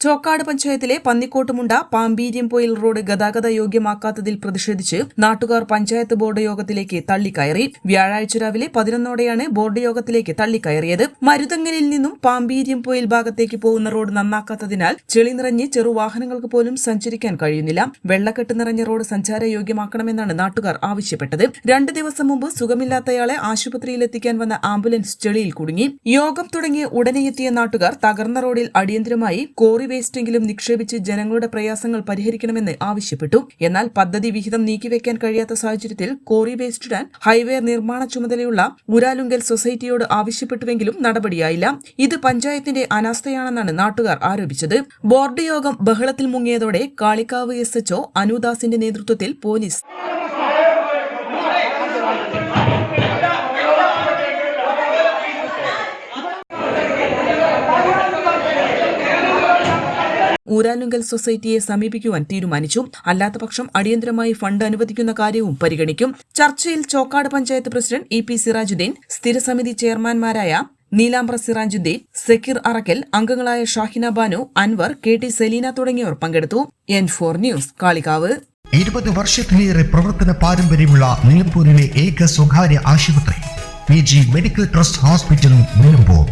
ചോക്കാട് പഞ്ചായത്തിലെ പന്നിക്കോട്ടുമുണ്ട പാമ്പീര്യംപൊയിൽ റോഡ് ഗതാഗത യോഗ്യമാക്കാത്തതിൽ പ്രതിഷേധിച്ച് നാട്ടുകാർ പഞ്ചായത്ത് ബോർഡ് യോഗത്തിലേക്ക് തള്ളിക്കയറി. വ്യാഴാഴ്ച രാവിലെ പതിനൊന്നോടെയാണ് ബോർഡ് യോഗത്തിലേക്ക് തള്ളിക്കയറിയത്. മരുതങ്ങലിൽ നിന്നും പാമ്പീര്യംപൊയിൽ ഭാഗത്തേക്ക് പോകുന്ന റോഡ് നന്നാക്കാത്തതിനാൽ ചെളി നിറഞ്ഞ് ചെറുവാഹനങ്ങൾക്ക് പോലും സഞ്ചരിക്കാൻ കഴിയുന്നില്ല. വെള്ളക്കെട്ട് നിറഞ്ഞ റോഡ് സഞ്ചാര യോഗ്യമാക്കണമെന്നാണ് നാട്ടുകാർ ആവശ്യപ്പെട്ടത്. രണ്ട് ദിവസം മുമ്പ് സുഖമില്ലാത്തയാളെ ആശുപത്രിയിലെത്തിക്കാൻ വന്ന ആംബുലൻസ് ചെളിയിൽ കുടുങ്ങി. യോഗം തുടങ്ങി ഉടനെ എത്തിയ നാട്ടുകാർ തകർന്ന റോഡിൽ അടിയന്തരമായി കോറി വേസ്റ്റെങ്കിലും നിക്ഷേപിച്ച് ജനങ്ങളുടെ പ്രയാസങ്ങൾ പരിഹരിക്കണമെന്ന് ആവശ്യപ്പെട്ടു. എന്നാൽ പദ്ധതി വിഹിതം നീക്കിവെക്കാൻ കഴിയാത്ത സാഹചര്യത്തിൽ കോറി വേസ്റ്റ് ഇടാൻ ഹൈവേ നിർമ്മാണ ചുമതലയുള്ള മുരാലുങ്കൽ സൊസൈറ്റിയോട് ആവശ്യപ്പെട്ടുവെങ്കിലും നടപടിയായില്ല. ഇത് പഞ്ചായത്തിന്റെ അനാസ്ഥയാണെന്നാണ് നാട്ടുകാർ ആരോപിച്ചത്. ബോർഡ് യോഗം ബഹളത്തിൽ മുങ്ങിയതോടെ കാളിക്കാവ് എസ് എച്ച്ഒ അനുദാസിന്റെ നേതൃത്വത്തിൽ പോലീസ് ഊരാലുങ്കൽ സൊസൈറ്റിയെ സമീപിക്കുവാൻ തീരുമാനിച്ചു. അല്ലാത്തപക്ഷം അടിയന്തരമായി ഫണ്ട് അനുവദിക്കുന്ന കാര്യവും പരിഗണിക്കും. ചർച്ചയിൽ Chokkad panchayat president E P Sirajuddin സ്ഥിരസമിതി ചെയർമാൻമാരായ നീലാംബ്ര സിറാജുദ്ദീൻ സക്കീർ അറക്കൽ അംഗങ്ങളായ ഷാഹിന ബാനു അൻവർ കെ ടി സെലീന തുടങ്ങിയവർ പങ്കെടുത്തു. N four news Kalikavu. ഇരുപത് വർഷത്തിലേറെ പ്രവർത്തന പാരമ്പര്യമുള്ള നിലമ്പൂരിലെ ഏക സ്വകാര്യ ആശുപത്രി P G medical trust hospital Nilambur.